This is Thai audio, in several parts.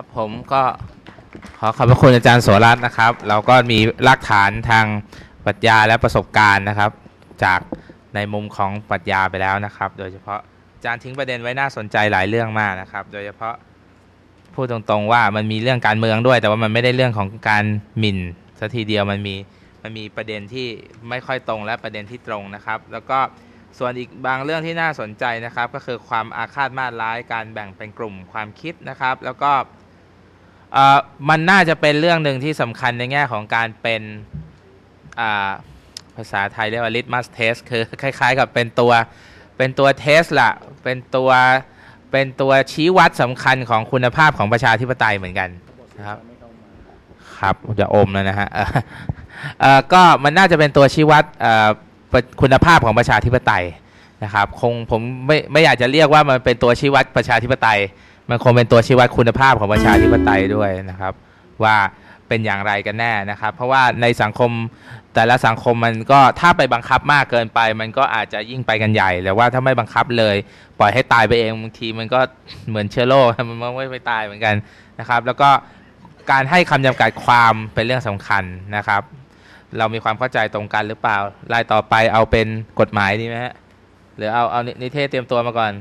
ครับผมก็ขอขอบพระคุณอาจารย์โสรัตน์นะครับ เราก็มีรากฐานทางปรัชญาและประสบการณ์นะครับ จากในมุมของปรัชญาไปแล้วนะครับ โดยเฉพาะอาจารย์ทิ้งประเด็นไว้น่าสนใจหลายเรื่องมากนะครับ โดยเฉพาะพูดตรงๆว่ามันมีเรื่องการเมืองด้วย แต่ว่ามันไม่ได้เรื่องของการหมิ่นสัทีเดียวมันมีมันมีประเด็นที่ไม่ค่อยตรงและประเด็นที่ตรงนะครับ แล้วก็ส่วนอีกบางเรื่องที่น่าสนใจนะครับ ก็คือความอาฆาตมาตร้ายการแบ่งเป็นกลุ่มความคิดนะครับ แล้วก็ มันน่าจะเป็นเรื่องหนึ่งที่สำคัญในแง่ของการเป็นภาษาไทยเรียกว่า litmus test คือคล้ายๆ กับเป็นตัวเป็นตัวเทสละเป็นตัวเป็นตัวชี้วัดสำคัญของคุณภาพของประชาธิปไตยเหมือนกันนะครับครับจะอมแล้วนะฮะก็มันน่าจะเป็นตัวชี้วัดคุณภาพของประชาธิปไตยนะครับ คงผมไม่ไม่อยากจะเรียกว่ามันเป็นตัวชี้วัดประชาธิปไตย มันคงเป็นตัวชี้วัดคุณภาพของประชาธิปไตยด้วยนะครับ ว่าเป็นอย่างไรกันแน่นะครับ เพราะว่าในสังคมแต่ละสังคมมันก็ถ้าไปบังคับมากเกินไป มันก็อาจจะยิ่งไปกันใหญ่แต่ว่าถ้าไม่บังคับเลย ปล่อยให้ตายไปเองบางทีมันก็เหมือนเชื้อโรคมันไม่ไปตายเหมือนกันนะครับ แล้วก็การให้คำจำกัดความเป็นเรื่องสำคัญนะครับ เรามีความเข้าใจตรงกันหรือเปล่ารายต่อไปเอาเป็นกฎหมายดีไหมฮะหรือเอาเอานิเทศเตรียมตัวมาก่อน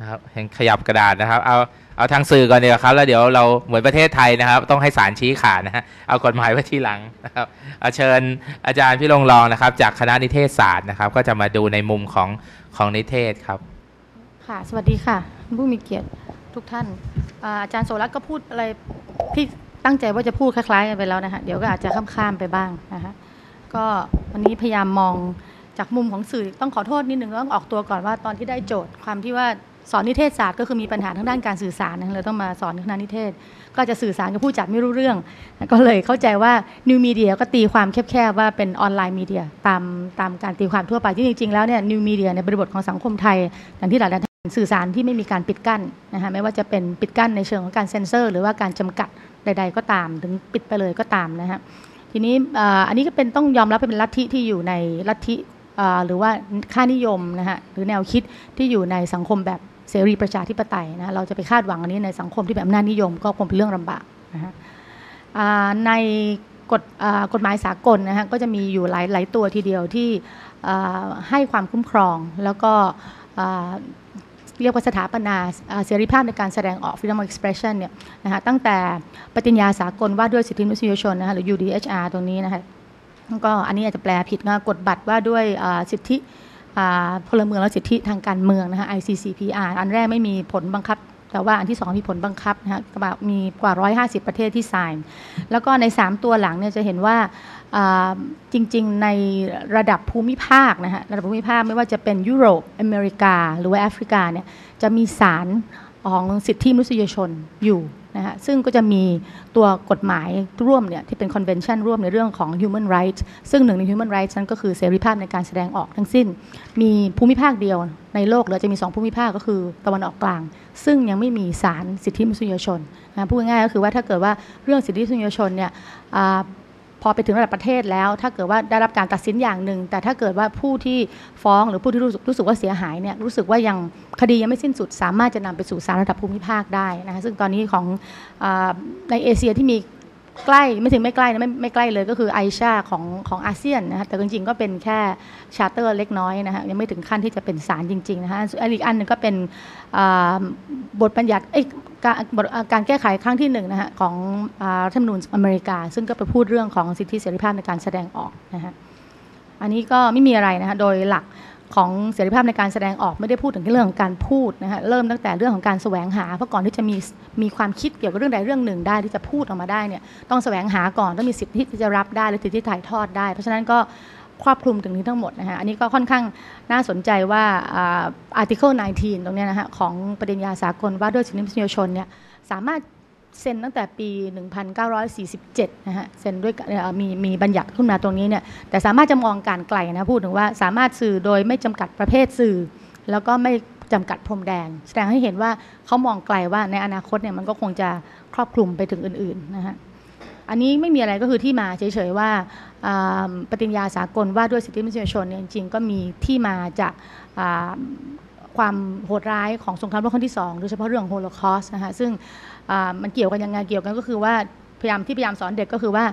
นะครับเห็นขยับกระดาษนะครับ เอาเอาทางสื่อก่อนดีกว่าครับ แล้วเดี๋ยวเราเหมือนประเทศไทยนะครับ ต้องให้ศาลชี้ขาดนะฮะเอากฎหมายไว้ทีหลังนะครับเอาเชิญอาจารย์พี่ลงรองนะครับ จากคณะนิเทศศาสตร์นะครับ ก็จะมาดูในมุมของของนิเทศครับ ค่ะ สวัสดีค่ะผู้มีเกียรติทุกท่านอาจารย์โสรัตก็พูดอะไรที่ตั้งใจว่าจะพูดคล้ายๆกันไปแล้วนะคะเดี๋ยวก็อาจจะข้ามๆไปบ้างนะคะก็วันนี้พยายามมองจากมุมของสื่อต้องขอโทษนิดนึงต้องออกตัวก่อนว่าตอนที่ได้โจทย์ความที่ว่า สอนนิเทศศาสตร์ก็คือมีปัญหาทางด้านการสื่อสารนะเลยต้องมาสอนคณะนิเทศ ก็จะสื่อสารกับผู้จัดไม่รู้เรื่อง ก็เลยเข้าใจว่านิวมีเดียก็ตีความแคบๆว่าเป็นออนไลน์มีเดียตามตามการตีความทั่วไปที่จริงๆแล้วเนี่ยนิวมีเดียในบริบทของสังคมไทยอย่างที่หลายท่านสื่อสารที่ไม่มีการปิดกั้นนะคะไม่ว่าจะเป็นปิดกั้นในเชิงของการเซ็นเซอร์ หรือว่าการจำกัดใด ๆ ก็ตาม ถึงปิดไปเลยก็ตามนะฮะทีนี้อันนี้ก็เป็นต้องยอมรับเป็นลัทธิที่อยู่ในลัทธิหรือว่าค่านิยมนะฮะหรือแนวคิดที่อยู่ในสังคมแบบ เสรีประชาธิปไตยนะเราจะไปคาดหวังอันนี้ในสังคมที่แบบอำนาจนิยม ก็คงเป็นเรื่องลำบากนะฮะในกฎกฎหมายสากลนะฮะก็จะมีอยู่หลายหลายตัวทีเดียวที่ให้ความคุ้มครอง แล้วก็เรียกว่าสถาปนาเสรีภาพในการแสดงออก freedom of expression เนี่ยนะคะตั้งแต่ปฏิญญาสากลว่าด้วยสิทธิมนุษยชนนะคะหรือ UDHR ตรงนี้นะคะก็อันนี้อาจจะแปลผิดนะกฎบัตรว่าด้วยสิทธิ พลเมืองและสิทธิทางการเมืองนะคะ ICCPR อันแรกไม่มีผลบังคับ แต่ว่าอันที่สองมีผลบังคับนะคะมีกว่า 150 ประเทศที่ sign แล้วก็ใน 3 ตัวหลังเนี่ยจะเห็นว่าจริงๆ ในระดับภูมิภาคนะฮะระดับภูมิภาคไม่ว่าจะเป็นยุโรปอเมริกา หรือว่าแอฟริกาเนี่ยจะมีศาลของสิทธิมนุษยชนอยู่ นะฮะซึ่งก็จะมีตัวกฎหมายร่วมเนี่ยที่เป็นคอนเวนชันร่วมในเรื่องของ human rights ซึ่งหนึ่งใน human rights นั้นก็คือเสรีภาพในการแสดงออกทั้งสิ้น มีภูมิภาคเดียวในโลกเหลือจะมี 2 ภูมิภาคก็คือตะวันออกกลาง ซึ่งยังไม่มีศาลสิทธิมนุษยชนนะพูดง่ายก็คือว่าถ้าเกิดว่าเรื่องสิทธิมนุษยชนเนี่ย พอไปถึงระดับประเทศแล้ว ถ้าเกิดว่าได้รับการตัดสินอย่างหนึ่ง แต่ถ้าเกิดว่าผู้ที่ฟ้องหรือผู้ที่รู้สึกรู้สึกว่าเสียหายเนี่ยรู้สึกว่ายังคดียังไม่สิ้นสุด สามารถจะนำไปสู่ศาลระดับภูมิภาคได้นะคะซึ่งตอนนี้ของอในเอเชียที่มีใกล้ไม่ถึงไม่ใกล้นะไม่ไม่ใกล้เลยก็คือไอชาของของอาเซียนนะคะแต่จริงๆก็เป็นแค่ชาร์เตอร์เล็กน้อยนะคะยังไม่ถึงขั้นที่จะเป็นศาลจริงๆนะคะอีกอันหนึงก็เป็นบทบัญญัติ การแก้ไขครั้งที่หนึ่งนะคะของรัฐธรรมนูญอเมริกา ซึ่งก็ไปพูดเรื่องของสิทธิเสรีภาพในการแสดงออกนะคะอันนี้ก็ไม่มีอะไรนะคะโดยหลักของเสรีภาพในการแสดงออกไม่ได้พูดถึงเรื่องของการพูดนะคะเริ่มตั้งแต่เรื่องของการแสวงหาเพราะก่อนที่จะมีมีความคิดเกี่ยวกับเรื่องใดเรื่องหนึ่งได้ที่จะพูดออกมาได้เนี่ยต้องแสวงหาก่อนต้องมีสิทธิที่จะรับได้และสิทธิที่ถ่ายทอดได้ เพราะฉะนั้นก็ ครอบคลุมถึงนี้ทั้งหมดนะคะอันนี้ก็ค่อนข้างน่าสนใจว่าอาร์ติเคิล19 ตรงนี้นะคะของประเด็นยาสากลว่าด้วยสิทธิมนุษยชนเนี่ยสามารถเซ็นตั้งแต่ปี 1947 นะฮะ เซ็นด้วยมีมีบัญญัติขึ้นมาตรงนี้เนี่ย แต่สามารถจะมองการไกลนะ พูดถึงว่าสามารถสื่อโดยไม่จำกัดประเภทสื่อ แล้วก็ไม่จำกัดพรมแดน แสดงให้เห็นว่าเขามองไกลว่าในอนาคตเนี่ยมันก็คงจะครอบคลุมไปถึงอื่นๆนะฮะ อันนี้ไม่มีอะไรก็คือที่มาเฉยๆว่าปฏิญญาสากลว่าด้วยสิทธิมนุษยชนเนี่ยจริงๆก็มีที่มาจากความโหดร้ายของสงครามโลกครั้งที่สองโดยเฉพาะเรื่องโฮโลคอสนะคะซึ่งมันเกี่ยวกันยังไงเกี่ยวกันก็คือว่าพยายามที่พยายามสอนเด็กก็คือว่า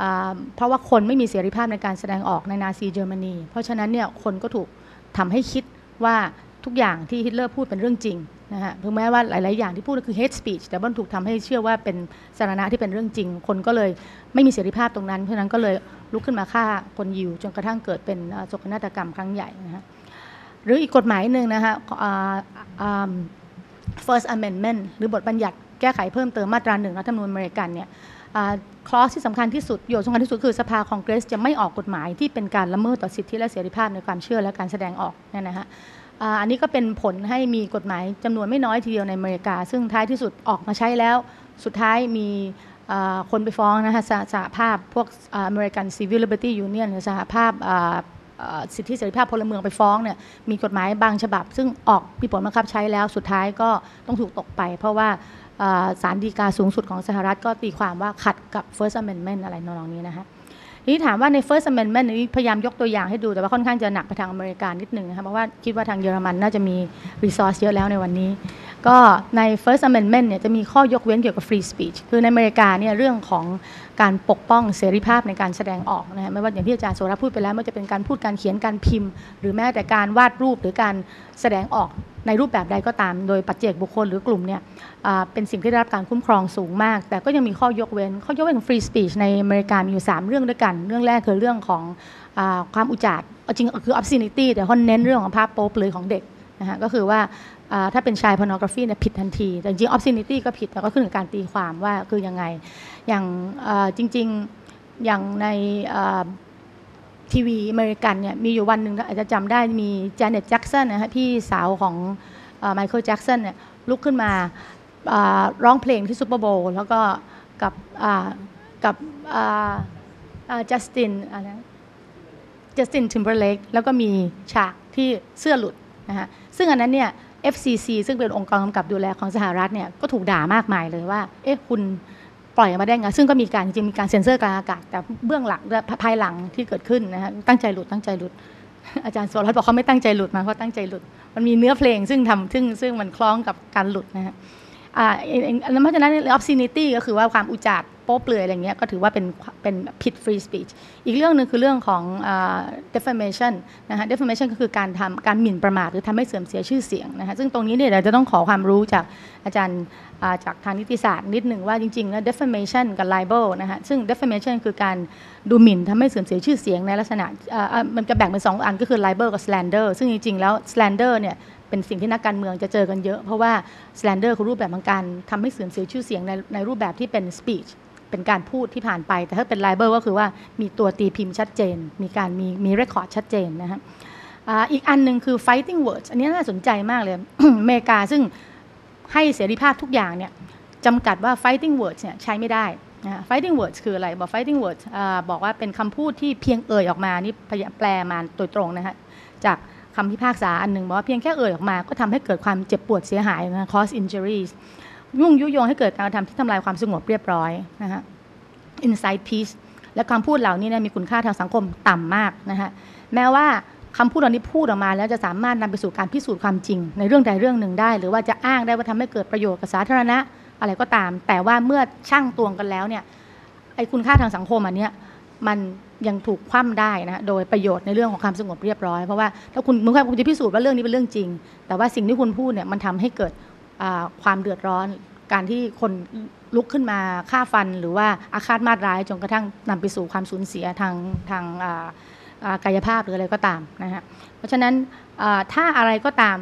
อ่าเพราะว่าคนไม่มีเสรีภาพในการแสดงออกในนาซีเยอรมนี เพราะฉะนั้นเนี่ยคนก็ถูกทำให้คิดว่าทุกอย่างที่ฮิตเลอร์พูดเป็นเรื่องจริง นะฮะถึงแม้ว่าหลาย ๆ อย่างที่พูดคือ hate speech แต่มันถูกทำให้เชื่อว่าเป็นสาระที่เป็นเรื่องจริง คนก็เลยไม่มีเสรีภาพตรงนั้น เพราะนั้นก็เลยลุกขึ้นมาฆ่าคนยิว จนกระทั่งเกิดเป็นโศกนาฏกรรมครั้งใหญ่นะฮะหรืออีกกฎหมายหนึ่งนะคะ First Amendment หรือบทบัญญัติแก้ไขเพิ่มเติมมาตราหนึ่งรัฐธรรมนูญอเมริกันเนี่ยคลอสที่สำคัญที่สุดประโยชน์สำคัญที่สุดคือสภาคองเกรสจะไม่ออกกฎหมายที่เป็นการละเมิดต่อสิทธิและเสรีภาพในความเชื่อและการแสดงออกเนี่ยนะฮะ อันนี้ก็เป็นผลให้มีกฎหมายจำนวนไม่น้อยทีเดียวในอเมริกา ซึ่งท้ายที่สุดออกมาใช้แล้ว สุดท้ายมีคนไปฟ้องนะคะสหสหภาพพวกอ่า American Civil Liberty Union หรือสหภาพสิทธิเสรีภาพพลเมืองไปฟ้องเนี่ยมีกฎหมายบางฉบับ ซึ่งออกมีผลบังคับใช้แล้วสุดท้ายก็ต้องถูกตกไป เพราะว่าศาลฎีกาสูงสุดของสหรัฐก็ตีความว่าขัดกับ First Amendment อะไรนองนี้นะฮะ ทีนี้ถามว่าใน First Amendment นี้พยายามยกตัวอย่างให้ดู แต่ว่าค่อนข้างจะหนักไปทางอเมริกานิดหนึ่งนะคะเพราะว่าคิดว่าทางเยอรมันน่าจะมี resource เยอะแล้วในวันนี้ ก็ใน First Amendment เนี่ยจะมีข้อยกเว้นเกี่ยวกับ free speech คือในอเมริกาเนี่ยเรื่องของการปกป้องเสรีภาพในการแสดงออกนะฮะไม่ว่าอย่างที่อาจารย์โสรพูดไปแล้วไม่ว่าจะเป็นการพูดการเขียนการพิมพ์ หรือแม้แต่การวาดรูปหรือการแสดงออกในรูปแบบใดก็ตาม โดยปัจเจกบุคคลหรือกลุ่มเนี่ยเป็นสิ่งที่ได้รับการคุ้มครองสูงมาก แต่ก็ยังมีข้อยกเว้น ข้อยกเว้นของ free speech ในอเมริกามีอยู่ 3 เรื่องด้วยกัน เรื่องแรกคือเรื่องของอความอุจารเอาจริงคือ obscenity แต่เขาเน้นเรื่องของภาพโป๊เปลือยของเด็ก นะฮะก็คือว่าถ้าเป็นชาย pornography เนี่ยผิดทันที แต่จริง obscenity ก็ผิดแต่ก็ขึ้นกับการตีความว่าคือยังไง อย่างจริงๆอย่างในทีวีอเมริกันเนี่ยมีอยู่วันหนึ่งอาจจะจำได้มีจเน็ตแจ็กสันนะฮะพี่สาวของไมเคิลแจ็กสันเนี่ยลุกขึ้นมาร้องเพลงที่ซูเปอร์โบว์แล้วก็กับกับจัสตินอะไรจัสตินทิมเบอร์เลกแล้วก็มีฉากที่เสื้อหลุด นะฮะซึ่งอันนั้นเนี่ย FCC ซึ่งเป็นองค์กรกำกับดูแลของสหรัฐเนี่ยก็ถูกด่ามากมายเลยว่า เอ๊ะคุณปล่อยมาได้ไง ซึ่งก็มีการจริงมีการเซ็นเซอร์กลางอากาศ แต่เบื้องหลังภายหลังที่เกิดขึ้นนะฮะตั้งใจหลุดตั้งใจหลุด อาจารย์โสรัตน์บอกเขาไม่ตั้งใจหลุดมาเขาตั้งใจหลุด มันมีเนื้อเพลงซึ่งทำซึ่งซึ่งมันคล้องกับการหลุดนะฮะอ่าเองแล้วเพราะฉะนั้น obscenity ก็คือว่าความอุจาร์ โป๊เปลือยอะไรเงี้ยก็ถือว่าเป็นเป็นผิด free speech อีกเรื่องหนึ่งคือเรื่องของ defamation นะฮะ defamation ก็คือการทำการหมิ่นประมาทหรือทำให้เสื่อมเสียชื่อเสียงนะฮะซึ่งตรงนี้เนี่ยเราจะต้องขอความรู้จากอาจารย์าจากทางนิติศาสตร์นิดหนึ่งว่าจริงๆแล้ว defamation กับ libel นะฮะซึ่ง defamation คือการดูหมิ่นทำให้เสื่อมเสียชื่อเสียงในลักษณะมันจะแบ่งเป็นสองอันก็คือ libel กับ slander ซึ่งจริงๆแล้ว slander เนี่ยเป็นสิ่งที่นักการเมืองจะเจอกันเยอะ เพราะว่า slander คือรูปแบบของการทำให้เสื่อมเสียชื่อเสียงในในรูปแบบที่เป็น speech เป็นการพูดที่ผ่านไป แต่ถ้าเป็น libel ก็คือว่ามีตัวตีพิมพ์ชัดเจน มีการมีมี record ชัดเจนนะฮะอีกอันหนึ่งคือ fighting words อันนี้น่าสนใจมากเลยอเมริกาซึ่งให้เสรีภาพทุกอย่างเนี่ยจำกัดว่า fighting words เนี่ยใช้ไม่ได้นะฮะ fighting words คืออะไรบอก fighting words อบอกว่าเป็นคำพูดที่เพียงเอ่ยออกมานี่แปลมาโดยตรงนะฮะจากคำพิพากษาอันหนึ่งบอกว่าเพียงแค่เอ่ยออกมา ก็ทำให้เกิดความเจ็บปวดเสียหายนะ cause injuries ยุ่งยุยงให้เกิดการกระทำที่ทำลายความสงบเรียบร้อยนะฮะ inside peace และคำพูดเหล่านี้เนยมีคุณค่าทางสังคมต่ำมากนะฮะแม้ว่าคำพูดเหล่านี้พูดออกมาแล้วจะสามารถนำไปสู่การพิสูจน์ความจริง ในเรื่องใดเรื่องหนึ่งได้ หรือว่าจะอ้างได้ว่าทำให้เกิดประโยชน์กับสาธารณะอะไรก็ตาม แต่ว่าเมื่อช่างตวงกันแล้วเนี่ยไอ้คุณค่าทางสังคมอันเนี้ยมันยังถูกคว่ำได้นะโดยประโยชน์ในเรื่องของความสงบเรียบร้อยเพราะว่าถ้าคุณมึงคุณจะพิสูจน์ว่าเรื่องนี้เป็นเรื่องจริง แต่ว่าสิ่งที่คุณพูดเนี่ยมันทำให้เกิด ความเดือดร้อน การที่คนลุกขึ้นมาฆ่าฟันหรือว่าอาฆาตมาตร้ายจนกระทั่งนำไปสู่ความสูญเสียทางทางกายภาพหรืออะไรก็ตามนะฮะเพราะฉะนั้นถ้าอะไรก็ตาม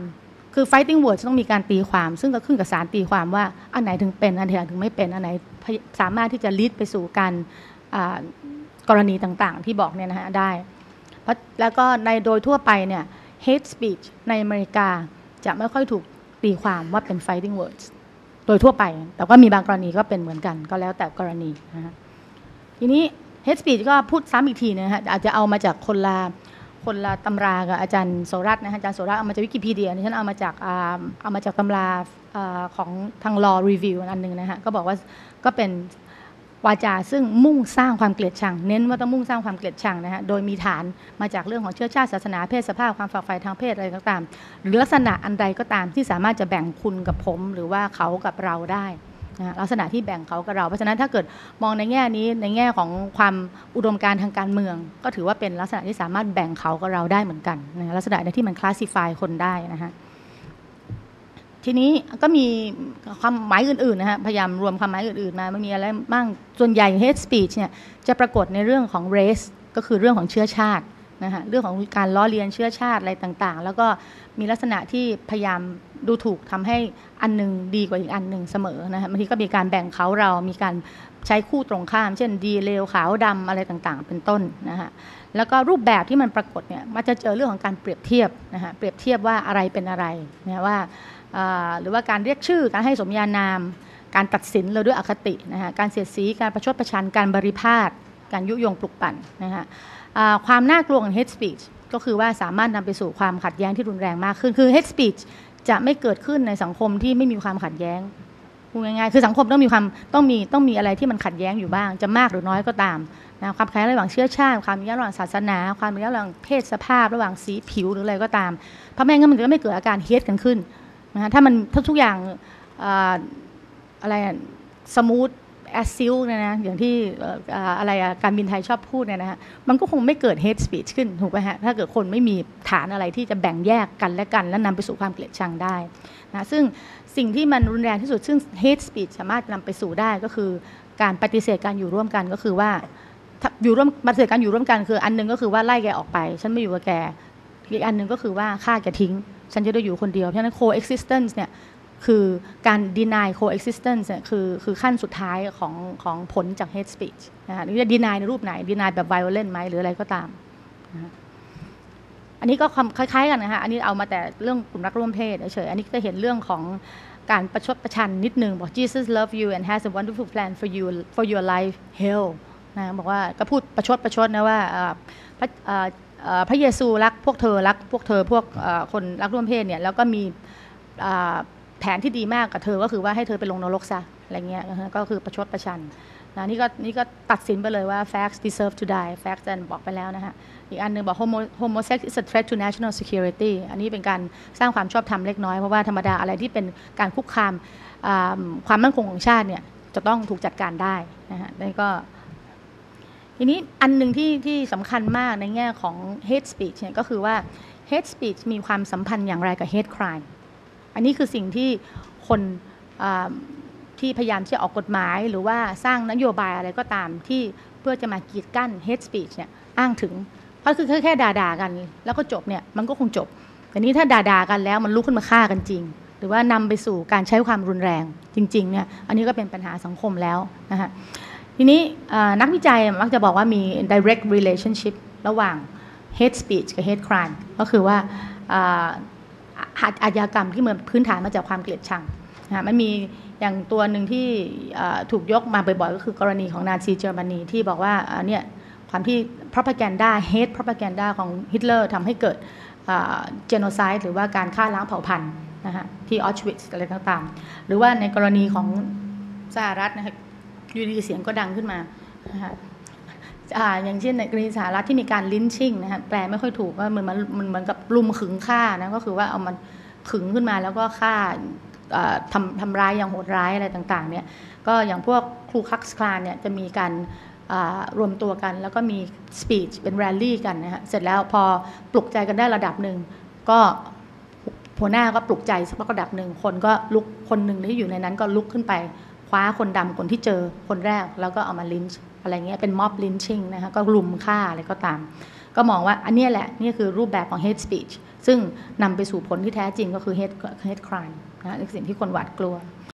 คือ fighting word ต้องมีการตีความ ซึ่งก็ขึ้นกับสารตีความว่าอันไหนถึงเป็น อันไหนถึงไม่เป็น อันไหนสามารถที่จะลีดไปสู่การกรณีต่างๆ ที่บอกเนี่ยนะฮะได้ แล้วก็ในโดยทั่วไปเนี่ย hate speech ในอเมริกาจะไม่ค่อยถูก ตีความว่าเป็น fighting words โดยทั่วไป แต่ก็มีบางกรณีก็เป็นเหมือนกัน ก็แล้วแต่กรณีนะฮะทีนี้ hate speech ก็พูดซ้ำอีกทีนะฮะอาจจะเอามาจากคนละคนละตำรากับอาจารย์โสรัตน์นะฮะอาจารย์โสรัตน์เอามาจากวิกิพีเดียฉันเอามาจากเอามาจากตำราอ่าของทาง law review อันหนึ่งนะฮะก็บอกว่าก็เป็น วาจาซึ่งมุ่งสร้างความเกลียดชัง เน้นว่าต้องมุ่งสร้างความเกลียดชังนะฮะโดยมีฐานมาจากเรื่องของเชื้อชาติศาสนาเพศสภาพความฝักใฝ่ทางเพศอะไรก็ตาม หรือลักษณะอันใดก็ตามที่สามารถจะแบ่งคุณกับผม หรือว่าเขากับเราได้นะลักษณะที่แบ่งเขากับเรา เพราะฉะนั้นถ้าเกิดมองในแง่นี้ในแง่ของความอุดมการณ์ทางการเมือง ก็ถือว่าเป็นลักษณะที่สามารถแบ่งเขากับเราได้เหมือนกันนะฮะลักษณะที่มันคลาสสิฟายคนได้นะฮะ ทีนี้ก็มีความหมายอื่นๆนะฮะพยายามรวมความหมายอื่นๆมามันมีอะไรบ้างส่วนใหญ่ hate speech เนี่ยจะปรากฏในเรื่องของ race ก็คือเรื่องของเชื้อชาตินะฮะเรื่องของการล้อเลียนเชื้อชาติอะไรต่างๆ แล้วก็มีลักษณะที่พยายามดูถูกทำให้อันหนึงดีกว่าอีกอันหนึ่งเสมอนะฮะบางทีก็มีการแบ่งเขาเรามีการใช้คู่ตรงข้าม เช่นดีเลวขาวดำอะไรต่างๆ เป็นต้นนะฮะแล้วก็รูปแบบที่มันปรากฏเนี่ยมันจะเจอเรื่องของการเปรียบเทียบนะฮะเปรียบเทียบว่าอะไรเป็นอะไรนะว่าอ่า หรือว่าการเรียกชื่อการให้สมญานาม การตัดสินเราด้วยอคตินะฮะการเสียดสีการประชดประชันการบริพาทการยุยงปลุกปั่นนะฮะความน่ากลัวของ hate speech ก็คือว่าสามารถนำไปสู่ความขัดแย้งที่รุนแรงมากขึ้น คือ hate speech จะไม่เกิดขึ้นในสังคมที่ไม่มีความขัดแย้งพูดง่ายๆคือสังคมต้องมีความต้องมีต้องมีอะไรที่มันขัดแย้งอยู่บ้าง จะมากหรือน้อยก็ตามนะความแย้งระหว่างเชื้อชาติ ความแย้งระหว่างศาสนา ความแย้งระหว่างเพศสภาพ ระหว่างสีผิวหรืออะไรก็ตามเพราะไม่งั้นมันจะไม่เกิดอาการเฮ e กันขึ้น นะฮะถ้ามันถ้าทุกอย่างอ่าอะไรสมูทแอสซิลเนี่ยนะอย่างที่อะไรการบินไทยชอบพูดเนี่ยนะฮะมันก็คงไม่เกิด hate speech ขึ้นถูกไหมฮะถ้าเกิดคนไม่มีฐานอะไรที่จะแบ่งแยกกันและกัน และนำไปสู่ความเกลียดชังได้นะซึ่งสิ่งที่มันรุนแรงที่สุด ซึ่ง hate speech สามารถนำไปสู่ได้ก็คือ การปฏิเสธการอยู่ร่วมกันก็คือว่าอยู่ร่วมปฏิเสธการอยู่ร่วมกันคือ อันหนึงก็คือว่าไล่แกออกไป ฉันไม่อยู่กับแกอีกอันหนึ่งก็คือว่าฆ่าแกทิ้ง ฉันจะได้อยู่คนเดียว เพราะฉะนั้น coexistence เนี่ยคือการ deny coexistence เนี่ยคือคือขั้นสุดท้ายของของผลจาก hate speech นะฮะจะ deny ในรูปไหน deny แบบ violent ไหมหรืออะไรก็ตามนะอันนี้ก็ความคล้ายๆกันนะฮะอันนี้เอามาแต่เรื่องกลุ่มรักร่วมเพศเฉยๆอันนี้ก็เห็นเรื่องของการประชดประชันนิดนึง บอก Jesus love you and has a wonderful plan for you for your life hell นะบอกว่าก็พูดประชดประชดนะว่าอ่า พระเยซูรักพวกเธอรักพวกเธอพวกคนรักร่วมเพศเนี่ยแล้วก็มีแผนที่ดีมากกับเธอก็คือว่าให้เธอไปลงนรกซะอะไรเงี้ยก็คือประชดประชันนะนี่ก็นี่ก็ตัดสินไปเลยว่า facts deserve to die facts อันบอกไปแล้วนะฮะ อีกอันหนึงบอก homo homosex is a threat to national security อันนี้เป็นการสร้างความชอบธรรมเล็กน้อย เพราะว่าธรรมดาอะไรที่เป็นการคุกคามความมั่นคงของชาติเนี่ยจะต้องถูกจัดการได้นะฮะนี่ก็ ทีนี้อันหนึ่งที่ที่สำคัญมากในแง่ของ hate speech เนี่ยก็คือว่า hate speech มีความสัมพันธ์อย่างไรกับ hate crime อันนี้คือสิ่งที่คนที่พยายามที่จะออกกฎหมาย หรือว่าสร้างนโยบายอะไรก็ตามที่เพื่อจะมากีดกั้น hate speech เนี่ยอ้างถึงเพราะคือแค่แค่ด่าๆกัน แล้วก็จบเนี่ยมันก็คงจบ แต่นี้ถ้าด่าๆกันแล้วมันลุกขึ้นมาฆ่ากันจริง หรือว่านำไปสู่การใช้ความรุนแรงจริงๆเนี่ยอันนี้ก็เป็นปัญหาสังคมแล้วนะฮะ ทีนี้นักวิจัยมักจะบอกว่ามี direct relationship ระหว่าง hate speech กับ hate crime ก็คือว่าอาอาอาชญากรรมที่มันพื้นฐานมาจากความเกลียดชังนะมันมีอย่างตัวหนึ่งที่ถูกยกมาบ่อยๆ ก็คือกรณีของนาซีเยอรมนีที่บอกว่าเนี่ยความที่ propaganda hate propaganda ของฮิตเลอร์ทำให้เกิด genocide หรือว่าการฆ่าล้างเผ่าพันธุ์นะฮะที่ออชวิตส์อะไรต่างๆ หรือว่าในกรณีของสหรัฐนะคะ อยู่ดีเสียงก็ดังขึ้นมานะคะอ่าอย่างเช่นในกรณีสหรัฐที่มีการลิ้นชิ่งนะฮะแปลไม่ค่อยถูกว่าเหมือนมันมันเหมือนกับลุมขึงฆ่านะก็คือว่าเอามันขึงขึ้นมาแล้วก็ฆ่าทำทำร้ายอย่างโหดร้ายอะไรต่างๆเนี่ยก็อย่างพวกครูคักส์คลานเนี่ยจะมีการรวมตัวกัน แล้วก็มีสปีชเป็นแรลลี่กันนะฮะเสร็จแล้วพอปลุกใจกันได้ระดับหนึ่งก็หัวหน้าก็ปลุกใจสักระดับหนึ่งคนก็ลุกคนหนึ่งที่อยู่ในนั้นก็ลุกขึ้นไป คว้าคนดำคนที่เจอคนแรก แล้วก็เอามาลินช์อะไรเงี้ยเป็นม็อบลิ้นชิงนะคะก็ลุมฆ่าอะไรก็ตาม ก็มองว่าอันนี้แหละนี่คือรูปแบบของ hate speech ซึ่งนำไปสู่ผลที่แท้จริงก็คือ hate hate crime นะสิ่งที่คนหวาดกลัว